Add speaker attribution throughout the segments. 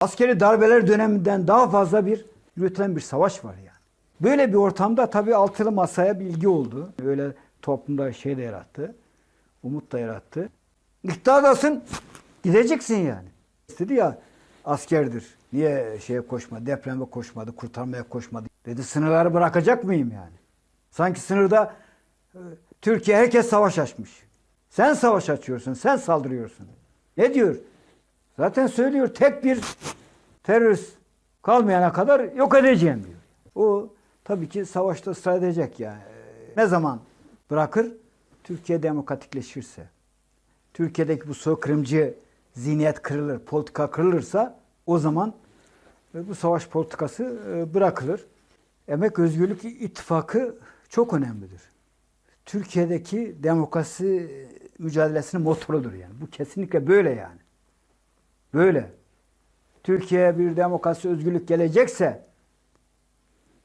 Speaker 1: askeri darbeler döneminden daha fazla bir yürütülen bir savaş var yani. Böyle bir ortamda tabii altılı masaya bilgi oldu. Öyle toplumda şey de yarattı. Umut da yarattı. İktidardasın gideceksin yani. İstedi ya askerdir. Niye şeye koşmadı, depreme koşmadı, kurtarmaya koşmadı. Dedi sınırları bırakacak mıyım yani? Sanki sınırda e, Türkiye herkes savaş açmış. Sen savaş açıyorsun, sen saldırıyorsun. Ne diyor? Zaten söylüyor tek bir terörist kalmayana kadar yok edeceğim diyor. O tabii ki savaşta ısrar edecek yani. Ne zaman bırakır? Türkiye demokratikleşirse. Türkiye'deki bu soykırımcı zihniyet kırılır, politika kırılırsa o zaman e, bu savaş politikası e, bırakılır. Emek Özgürlük İttifakı çok önemlidir. Türkiye'deki demokrasi mücadelesinin motorudur yani. Bu kesinlikle böyle yani. Böyle. Türkiye'ye bir demokrasi, özgürlük gelecekse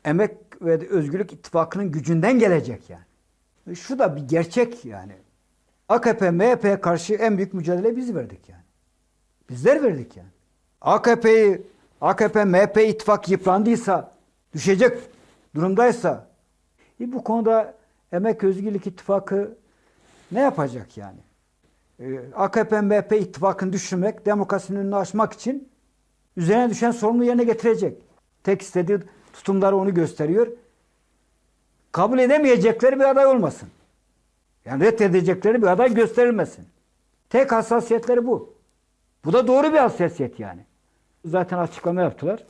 Speaker 1: Emek ve Özgürlük İttifakı'nın gücünden gelecek yani. E, Şu da bir gerçek yani. AKP, MHP'ye karşı en büyük mücadele biz verdik yani. Bizler verdik yani. AKP'yi, AKP, MHP ittifak yıprandıysa, düşecek durumdaysa, e bu konuda Emek Özgürlük İttifakı ne yapacak yani? Ee, AKP, MHP ittifakını düşürmek, demokrasinin önünü açmak için üzerine düşen sorumluluğu yerine getirecek. Tek istediği tutumları onu gösteriyor. Kabul edemeyecekleri bir aday olmasın. Yani reddedecekleri bir aday gösterilmesin. Tek hassasiyetleri bu. Bu da doğru bir hassasiyet yani. Zaten açıklama yaptılar.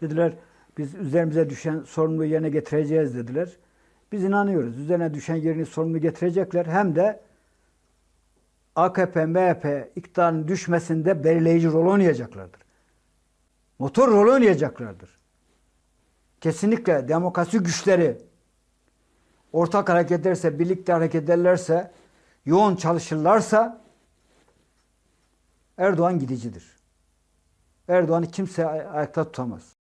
Speaker 1: Dediler biz üzerimize düşen sorumluluğu yerine getireceğiz dediler. Biz inanıyoruz. Üzerine düşen yerini sorumlu getirecekler. Hem de AKP, MHP iktidarın düşmesinde belirleyici rol oynayacaklardır. Motor rol oynayacaklardır. Kesinlikle demokrasi güçleri ortak hareket ederse, birlikte hareket ederlerse, yoğun çalışırlarsa Erdoğan gidicidir. Erdoğan'ı kimse ay- ayakta tutamaz.